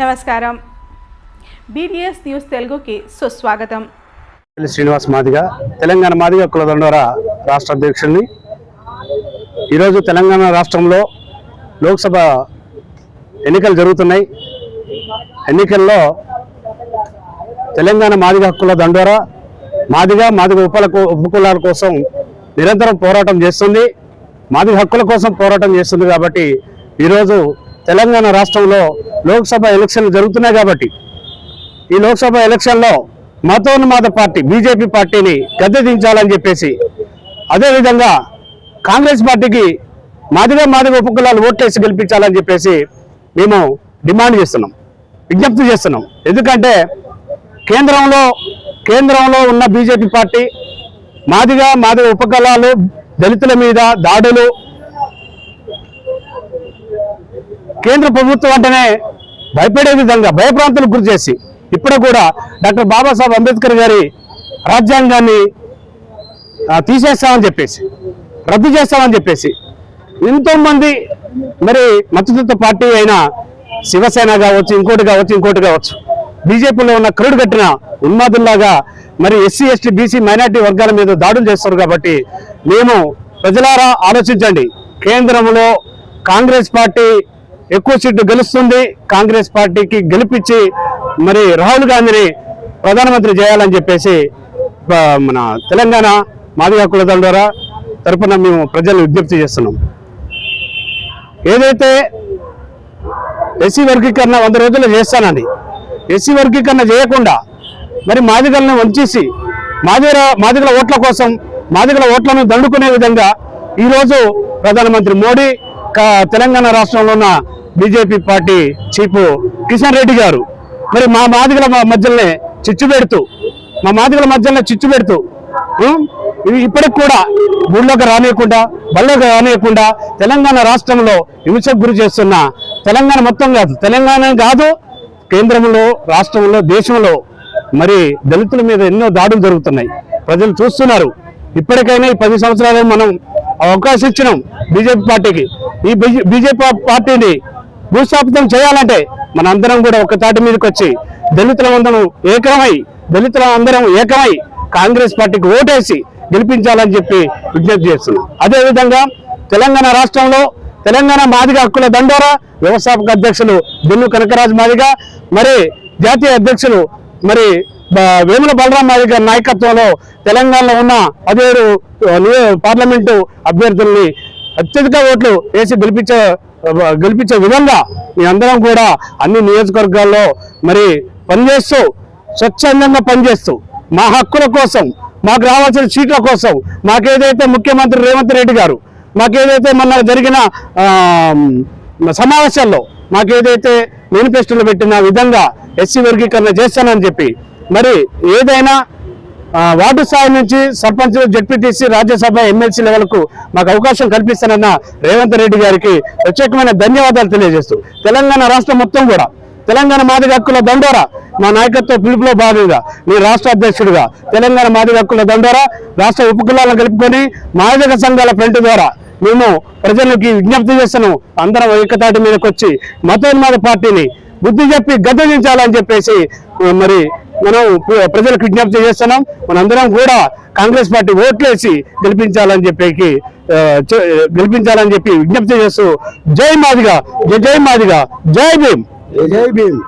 నమస్కారం. BDS news తెలుగుకి సుస్వాగతం. శ్రీనివాస్ మాదిగ తెలంగాణ మాదిగ కులదండోర రాష్ట్ర అధ్యక్షుడిని ఈరోజు తెలంగాణ రాష్ట్రంలో లోక్సభ ఎన్నికలు జరుగుతున్నాయి. ఎన్నికల్లో తెలంగాణ మాదిగ హక్కుల దండోర మాదిగ మాదిగ ఉపల ఉపకులాల కోసం నిరంతరం పోరాటం చేస్తుంది. మాదిగ హక్కుల కోసం పోరాటం చేస్తుంది కాబట్టి ఈరోజు తెలంగాణ రాష్ట్రంలో లోక్సభ ఎలక్షన్లు జరుగుతున్నాయి కాబట్టి ఈ లోక్సభ ఎలక్షన్లో మతోన్మాద పార్టీ బీజేపీ పార్టీని గద్దె దించాలని చెప్పేసి అదేవిధంగా కాంగ్రెస్ పార్టీకి మాదిగా మాదిగా ఉపకులాలు ఓట్లేసి గెలిపించాలని చెప్పేసి మేము డిమాండ్ చేస్తున్నాం విజ్ఞప్తి చేస్తున్నాం. ఎందుకంటే కేంద్రంలో కేంద్రంలో ఉన్న బీజేపీ పార్టీ మాదిగా మాదిగా ఉపకులాలు దళితుల మీద దాడులు కేంద్ర ప్రభుత్వం అంటేనే భయపడే విధంగా భయప్రాంతాలకు గురి చేసి ఇప్పుడు కూడా డాక్టర్ బాబాసాహెబ్ అంబేద్కర్ గారి రాజ్యాంగాన్ని తీసేస్తామని చెప్పేసి రద్దు చేస్తామని చెప్పేసి ఎంతోమంది మరి మద్దతు పార్టీ అయిన శివసేన కావచ్చు ఇంకోటి కావచ్చు ఇంకోటి కావచ్చు బీజేపీలో ఉన్న కరుడు కట్టిన ఉన్మాదుల్లాగా మరి ఎస్సీ ఎస్టీ బీసీ మైనార్టీ వర్గాల మీద దాడులు చేస్తారు కాబట్టి మేము ప్రజలారా ఆలోచించండి. కేంద్రంలో కాంగ్రెస్ పార్టీ ఎక్కువ సీట్లు గెలుస్తుంది. కాంగ్రెస్ పార్టీకి గెలిపించి మరి రాహుల్ గాంధీని ప్రధానమంత్రి చేయాలని చెప్పేసి మన తెలంగాణ మాదిగ కులదళ ద్వారా తరపున మేము ప్రజలు విజ్ఞప్తి చేస్తున్నాం. ఏదైతే ఎస్సీ వర్గీకరణ వంద రోజుల్లో చేస్తానని ఎస్సీ వర్గీకరణ చేయకుండా మరి మాదిగలను వంచేసి మాదిగల మాదిగల ఓట్ల కోసం మాదిగల ఓట్లను దండుకునే విధంగా ఈరోజు ప్రధానమంత్రి మోడీ తెలంగాణ రాష్ట్రంలో ఉన్న BJP party chief Kishan Reddy garu. మరి మా మాదిగల మధ్యలోనే చిచ్చు పెడుతూ మా మాదిగల మధ్యలో చిచ్చు పెడుతూ ఇప్పటికి కూడా ఊళ్ళోకి రానియకుండా బళ్ళోకి రానియకుండా తెలంగాణ రాష్ట్రంలో హింసకు గురి చేస్తున్న తెలంగాణ మొత్తం కాదు తెలంగాణ కాదు కేంద్రంలో రాష్ట్రంలో దేశంలో మరి దళితుల మీద ఎన్నో దాడులు జరుగుతున్నాయి. ప్రజలు చూస్తున్నారు. ఇప్పటికైనా ఈ పది సంవత్సరాలు మనం అవకాశం ఇచ్చినాం బీజేపీ పార్టీకి. ఈ బీజేపీ పార్టీని భూస్థాపితం చేయాలంటే మన అందరం కూడా ఒక తాటి మీదకి వచ్చి దళితుల అందరం ఏకమై దళితుల అందరం ఏకమై కాంగ్రెస్ పార్టీకి ఓటేసి గెలిపించాలని చెప్పి విజ్ఞప్తి చేస్తున్నాం. అదేవిధంగా తెలంగాణ రాష్ట్రంలో తెలంగాణ మాదిగ హక్కుల దండోరా వ్యవస్థాపక అధ్యక్షులు బెల్లు కనకరాజు మాదిగ మరి జాతీయ అధ్యక్షులు మరి వేముల బలరాం మాదిగ నాయకత్వంలో తెలంగాణలో ఉన్న పదిహేడు పార్లమెంటు అభ్యర్థుల్ని అత్యధిక ఓట్లు వేసి గెలిపించే గెలిపించే విధంగా మీ అందరం కూడా అన్ని నియోజకవర్గాల్లో మరి పనిచేస్తూ స్వచ్ఛందంగా పనిచేస్తూ మా హక్కుల కోసం మాకు రావాల్సిన సీట్ల కోసం మాకేదైతే ముఖ్యమంత్రి రేవంత్ రెడ్డి గారు మాకేదైతే మొన్న జరిగిన సమావేశాల్లో మాకేదైతే మేనిఫెస్టోలో పెట్టిన విధంగా ఎస్సీ వర్గీకరణ చేస్తానని చెప్పి మరి ఏదైనా వార్డు స్థాయి నుంచి సర్పంచ్ జడ్పీటీసీ రాజ్యసభ ఎమ్మెల్సీ లెవెల్కు మాకు అవకాశం కల్పిస్తానన్న రేవంత్ రెడ్డి గారికి ప్రత్యేకమైన ధన్యవాదాలు తెలియజేస్తూ తెలంగాణ రాష్ట్రం మొత్తం కూడా తెలంగాణ మాదిగ హక్కుల దండోరా మా నాయకత్వ పిలుపులో భాగంగా నేను రాష్ట్ర అధ్యక్షుడిగా తెలంగాణ మాదిగ హక్కుల దండోరా రాష్ట్ర ఉపకులాలను కలుపుకొని మాదిక సంఘాల ఫ్రంట్ ద్వారా మేము ప్రజలకి విజ్ఞప్తి చేస్తున్నాం. అందరం ఏకతాటి మీదకి వచ్చి మతోన్మాద పార్టీని బుద్ధి చెప్పి గద్దెదించాలని చెప్పేసి మరి మనం ప్రజలకు విజ్ఞప్తి చేస్తున్నాం మనందరం కూడా కాంగ్రెస్ పార్టీ ఓట్లేసి గెలిపించాలని చెప్పి గెలిపించాలని చెప్పి విజ్ఞప్తి చేస్తూ జై మాదిగా జై జై మాదిగా జై భీమ్. జై భీమ్.